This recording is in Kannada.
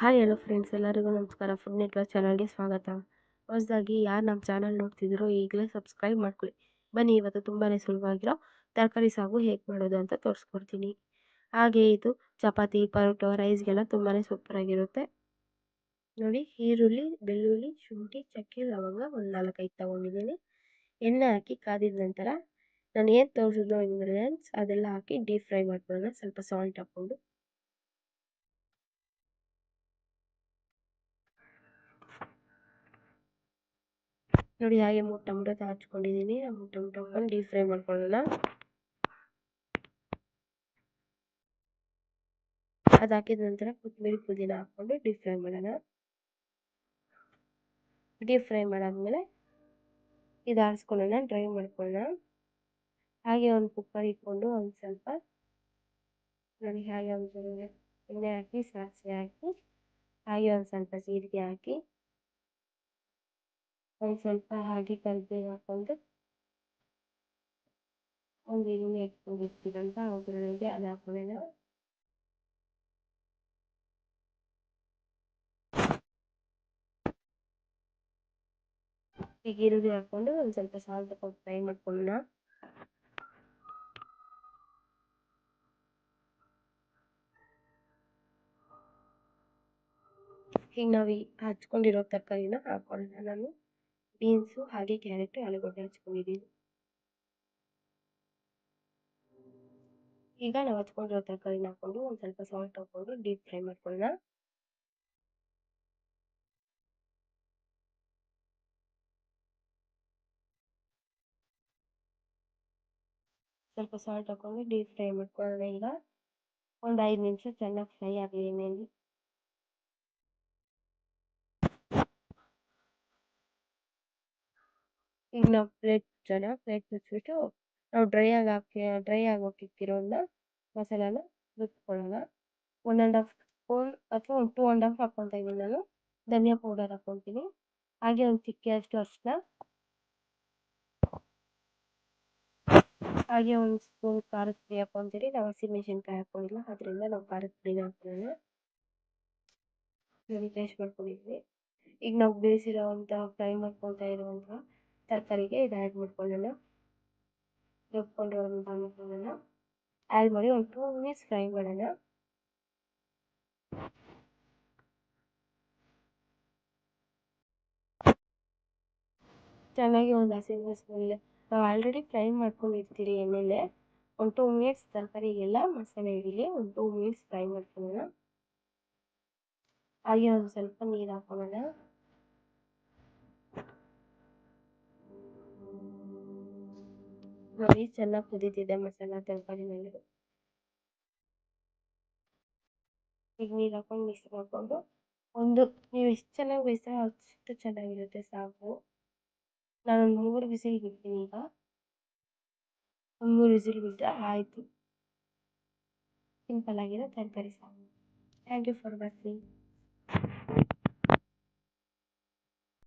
ಹಾಯ್ ಹಲೋ ಫ್ರೆಂಡ್ಸ್ ಎಲ್ಲರಿಗೂ ನಮಸ್ಕಾರ. ಫುಡ್ ನೆಟ್ವರ್ಕ್ ಚಾನಲ್ಗೆ ಸ್ವಾಗತ. ಹೊಸದಾಗಿ ಯಾರು ನಮ್ಮ ಚಾನಲ್ ನೋಡ್ತಿದ್ರೋ ಈಗಲೇ ಸಬ್ಸ್ಕ್ರೈಬ್ ಮಾಡ್ಕೊಳ್ಳಿ. ಬನ್ನಿ, ಇವತ್ತು ತುಂಬಾ ಸುಲಭವಾಗಿರೋ ತರಕಾರಿ ಸಾಗು ಹೇಗೆ ಮಾಡೋದು ಅಂತ ತೋರಿಸ್ಕೊಡ್ತೀನಿ. ಹಾಗೆ ಇದು ಚಪಾತಿ, ಪರೋಟ ರೈಸ್ಗೆಲ್ಲ ತುಂಬಾ ಸೂಪರಾಗಿರುತ್ತೆ ನೋಡಿ, ಈರುಳ್ಳಿ, ಬೆಳ್ಳುಳ್ಳಿ, ಶುಂಠಿ, ಚಕ್ಕೆ, ಲವಂಗ ಒಂದು ನಾಲ್ಕೈದು ತೊಗೊಂಡಿದ್ದೀನಿ. ಎಣ್ಣೆ ಹಾಕಿ ಕಾದಿದ ನಂತರ ನಾನು ಏನು ತೋರಿಸಿದ್ನೋ ಇಂಗ್ರೀಡಿಯೆಂಟ್ಸ್ ಅದೆಲ್ಲ ಹಾಕಿ ಡೀಪ್ ಫ್ರೈ ಮಾಡ್ಕೊಳ್ಳೋಣ. ಸ್ವಲ್ಪ ಸಾಲ್ಟ್ ಹಾಕ್ಕೊಂಡು. ನೋಡಿ ಹಾಗೆ ಮೂರು ಟೊಮೆಟೊ ಹಚ್ಕೊಂಡಿದ್ದೀನಿ ಆ ಮೂರು ಟೊಮೆಟೊ ಹಾಕೊಂಡು ಡೀಪ್ ಫ್ರೈ ಮಾಡ್ಕೊಳ್ಳೋಣ. ಅದು ಹಾಕಿದ ನಂತರ ಕೊತ್ತಂಬರಿ ಪುದೀನ ಹಾಕ್ಕೊಂಡು ಡೀಪ್ ಫ್ರೈ ಮಾಡೋಣ. ಡೀಪ್ ಫ್ರೈ ಮಾಡಾದ್ಮೇಲೆ ಇದು ಆರಿಸ್ಕೊಳ್ಳೋಣ ಡ್ರೈ ಮಾಡ್ಕೊಳ್ಳೋಣ. ಹಾಗೆ ಒಂದು ಕುಕ್ಕರ್ ಇಟ್ಕೊಂಡು ಒಂದು ಸ್ವಲ್ಪ ನೋಡಿ ಹಾಗೆ ಒಂದು ಎಣ್ಣೆ ಹಾಕಿ ಸಾಸಿವೆ ಹಾಕಿ ಹಾಗೆ ಒಂದು ಸ್ವಲ್ಪ ಜೀರಿಗೆ ಹಾಕಿ ಒಂದು ಸ್ವಲ್ಪ ಹಾಗೆ ಕರಿಬೇವು ಹಾಕೊಂಡು ಒಂದು ಈರುಳ್ಳಿ ಇಟ್ಕೊಂಡಿರ್ತೀರಂತ ಒಗ್ಗರಣೆಗೆ ಅದು ಹಾಕೊಳ್ಳೋಣ ಈಗ ಈರುಳ್ಳಿ ಹಾಕ್ಕೊಂಡು ಒಂದು ಸ್ವಲ್ಪ ಸಾಲ್ಟ್ ಹಾಕೊಂಡು ಫ್ರೈ ಮಾಡ್ಕೊಳ್ಳೋಣ ಈಗ ನಾವು ಈ ಹಚ್ಕೊಂಡಿರೋ ತರಕಾರಿನ ಹಾಕೊಳ್ಳೋಣ ನಾನು ಬೀನ್ಸು ಹಾಗೆ ಕ್ಯಾರೆಟು ಆಲೂಗಡ್ಡೆ ಹಚ್ಕೊಂಡಿದ್ದೀನಿ ಈಗ ನಾವು ಹಚ್ಕೊಂಡಿರೋ ತರಕಾರಿನ ಹಾಕ್ಕೊಂಡು ಒಂದು ಸ್ವಲ್ಪ ಸಾಲ್ಟ್ ಹಾಕ್ಕೊಂಡು ಡೀಪ್ ಫ್ರೈ ಮಾಡ್ಕೊಳ್ಳೋಣ. ಸ್ವಲ್ಪ ಸಾಲ್ಟ್ ಹಾಕೊಂಡು ಡೀಪ್ ಫ್ರೈ ಮಾಡ್ಕೊಳ್ಳೋಣ ಈಗ. ಒಂದು ಐದು ನಿಮಿಷ ಚೆನ್ನಾಗಿ ಫ್ರೈ ಆಗಲಿ ಈಗ ನಾವು ಪ್ಲೇಟ್ ಜನ ಪ್ಲೇಟ್ ಮುಚ್ಚಿಬಿಟ್ಟು ನಾವು ಡ್ರೈ ಆಗಿ ಹಾಕಿ ಡ್ರೈ ಆಗೋಗಿಕ್ಕಿರೋದನ್ನ ಮಸಾಲಾನ ರುಬ್ಕೊಳ್ಳೋಣ. ಒನ್ ಆ್ಯಂಡ್ ಹಾಫ್ ಸ್ಪೂನ್ ಅಥವಾ ಒಂದು ಟೂ ಆ್ಯಂಡ್ ಹಾಫ್ ಹಾಕ್ಕೊತಾ ಇದ್ದೀನಿ ನಾನು. ಧನಿಯಾ ಪೌಡರ್ ಹಾಕ್ಕೊತೀನಿ ಹಾಗೆ ಒಂದು ಚಿಕ್ಕೆ ಅಷ್ಟು ಅರಿಶಿನ ಹಾಗೆ ಒಂದು ಸ್ಪೂನ್ ಖಾರದ ಪುಡಿ ಹಾಕ್ಕೊತೀರಿ ನಾವು ಹಸಿಮೆಣ್ಸಿನ್ಕಾಯಿ ಹಾಕ್ಕೊಂಡಿಲ್ಲ ಅದರಿಂದ ನಾವು ಖಾರದ ಪುಡಿನ ಹಾಕ್ಕೊಳ್ಳೋಣ ರೆಡಿ ಟೇಸ್ಟ್ ಮಾಡ್ಕೊಂಡಿದ್ವಿ. ಈಗ ನಾವು ಬೇಯಿಸಿರೋವಂಥ ಫ್ರೈ ಮಾಡ್ಕೊತಾ ಇರುವಂಥ ತರಕಾರಿಗೆ ಇದು ಆ್ಯಡ್ ಮಾಡ್ಕೊಳ್ಳೋಣ ರುಬ್ಕೊಂಡಿರೋಂಥ ಮಸಾಲೆನ ಆ್ಯಡ್ ಮಾಡಿ ಒಂದು ಟೂ ಮಿನಿಟ್ಸ್ ಫ್ರೈ ಮಾಡೋಣ. ಚೆನ್ನಾಗಿ ಒಂದು ಹಸಿ ಸ್ಮೆಲ್ ನಾವು ಆಲ್ರೆಡಿ ಫ್ರೈ ಮಾಡ್ಕೊಂಡಿರ್ತೀರಿ ಎಣ್ಣೆಲೆ. ಒಂದು ಟೂ ಮಿನಿಟ್ಸ್ ತರಕಾರಿಗೆಲ್ಲ ಮಸಾಲೆ ಇಡೀಲಿ ಒಂದು ಟೂ ಮಿನಿಟ್ಸ್ ಫ್ರೈ ಮಾಡ್ಕೊಳ್ಳೋಣ. ಹಾಗೆ ಒಂದು ಸ್ವಲ್ಪ ನೀರು ಹಾಕೊಳ್ಳೋಣ. ನೋಡಿ ಚೆನ್ನಾಗಿ ಕುದೀತಿದೆ ಮಸಾಲ ತರಕಾರಿನಲ್ಲಿ ಈಗ ನೀರು ಹಾಕೊಂಡು ಮಿಕ್ಸ್ ಮಾಡಿಕೊಂಡು ಒಂದು, ನೀವು ಎಷ್ಟು ಚೆನ್ನಾಗಿ ಬೇಯಿಸ್ತೀರೋ ಅಷ್ಟು ಚೆನ್ನಾಗಿರುತ್ತೆ ಸಾಗು. ನಾನೊಂದು ಮೂರು ವಿಸಿಲ್ ಬಿಡ್ತೀನಿ ಈಗ. ಒಂದು ಮೂರು ವಿಸಿಲ್ ಬಿಟ್ಟರೆ ಆಯಿತು. ಸಿಂಪಲ್ ಆಗಿರೋ ತರಕಾರಿ ಸಾಗು. Thank you for watching